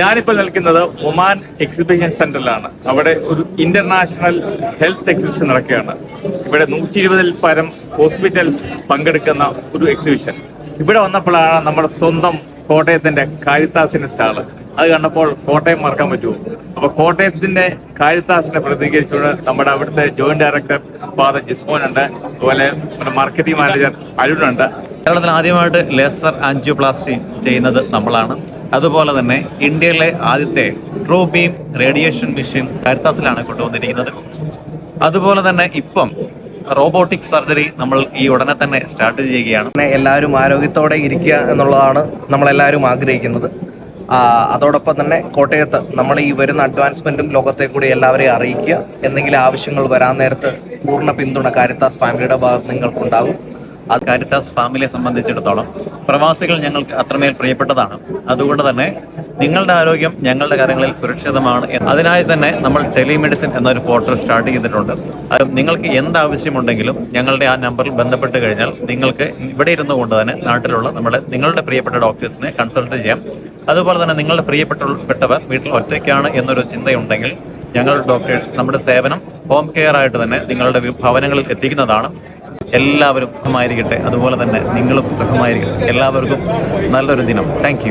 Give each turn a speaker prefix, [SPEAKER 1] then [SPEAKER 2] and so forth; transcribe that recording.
[SPEAKER 1] ഞാനിപ്പോൾ നിൽക്കുന്നത് Oman exhibition സെന്ററിലാണ്. അവിടെ ഒരു ഇന്റർനാഷണൽ ഹെൽത്ത് എക്സിബിഷൻ നടക്കുകയാണ്. ഇവിടെ നൂറ്റി ഇരുപതിൽ പരം ഹോസ്പിറ്റൽസ് പങ്കെടുക്കുന്ന ഒരു എക്സിബിഷൻ. ഇവിടെ വന്നപ്പോഴാണ് നമ്മുടെ സ്വന്തം കോട്ടയത്തിന്റെ കാരിത്താസിന്റെ സ്റ്റാൾ അത് കണ്ടപ്പോൾ കോട്ടയം മറക്കാൻ പറ്റുമോ? അപ്പൊ കോട്ടയത്തിന്റെ കാരിത്താസിനെ പ്രതികരിച്ചുകൊണ്ട് നമ്മുടെ അവിടുത്തെ ജോയിന്റ് ഡയറക്ടർ ഫാദർ ജിസ്മോൻ ഉണ്ട്. അതുപോലെ നമ്മുടെ മാർക്കറ്റിംഗ് മാനേജർ അരുൺ അരുണുണ്ട്
[SPEAKER 2] കേരളത്തിൽ ആദ്യമായിട്ട് ലേസർ ആൻജിയോപ്ലാസ്റ്റി ചെയ്യുന്നത് നമ്മളാണ്. അതുപോലെ തന്നെ ഇന്ത്യയിലെ ആദ്യത്തെ ട്രൂ ബീം റേഡിയേഷൻ മെഷീൻ കരുത്താസിലാണ് കൊണ്ടുവന്നിരിക്കുന്നത്. അതുപോലെ തന്നെ ഇപ്പം റോബോട്ടിക് സർജറി നമ്മൾ ഈ ഉടനെ തന്നെ സ്റ്റാർട്ട് ചെയ്യുകയാണ്.
[SPEAKER 3] എല്ലാവരും ആരോഗ്യത്തോടെ ഇരിക്കുക എന്നുള്ളതാണ് നമ്മളെല്ലാവരും ആഗ്രഹിക്കുന്നത്. അതോടൊപ്പം തന്നെ കോട്ടയത്ത് നമ്മൾ ഈ വരുന്ന അഡ്വാൻസ്മെന്റും ലോകത്തെ കൂടി എല്ലാവരെയും അറിയിക്കുക. എന്തെങ്കിലും ആവശ്യങ്ങൾ വരാൻ നേരത്ത് പൂർണ പിന്തുണ കാരിത്താസ് ഫാമിലിയുടെ ഭാഗത്ത് നിങ്ങൾക്കുണ്ടാകും
[SPEAKER 2] അത് കാരിത്താസ് ഫാമിലിയെ സംബന്ധിച്ചിടത്തോളം പ്രവാസികൾ ഞങ്ങൾക്ക് അത്രമേൽ പ്രിയപ്പെട്ടതാണ്. അതുകൊണ്ട് തന്നെ നിങ്ങളുടെ ആരോഗ്യം ഞങ്ങളുടെ കാര്യങ്ങളിൽ സുരക്ഷിതമാണ് അതിനായി തന്നെ നമ്മൾ ടെലിമെഡിസിൻ എന്നൊരു പോർട്ടൽ സ്റ്റാർട്ട് ചെയ്തിട്ടുണ്ട്. അത് നിങ്ങൾക്ക് എന്താവശ്യമുണ്ടെങ്കിലും ഞങ്ങളുടെ ആ നമ്പറിൽ ബന്ധപ്പെട്ട് കഴിഞ്ഞാൽ നിങ്ങൾക്ക് ഇവിടെ ഇരുന്നു കൊണ്ട് തന്നെ നാട്ടിലുള്ള നമ്മുടെ നിങ്ങളുടെ പ്രിയപ്പെട്ട ഡോക്ടേഴ്സിനെ കൺസൾട്ട് ചെയ്യാം. അതുപോലെ തന്നെ നിങ്ങളുടെ പ്രിയപ്പെട്ടവർ വീട്ടിൽ ഒറ്റയ്ക്കാണ് എന്നൊരു ചിന്തയുണ്ടെങ്കിൽ ഞങ്ങളുടെ ഡോക്ടേഴ്സ് നമ്മുടെ സേവനം ഹോം കെയർ ആയിട്ട് തന്നെ നിങ്ങളുടെ ഭവനങ്ങളിൽ എത്തിക്കുന്നതാണ്. എല്ലാവരും സുഖമായിരിക്കട്ടെ. അതുപോലെ തന്നെ നിങ്ങളും സുഖമായിരിക്കട്ടെ. എല്ലാവർക്കും നല്ലൊരു ദിനം. താങ്ക്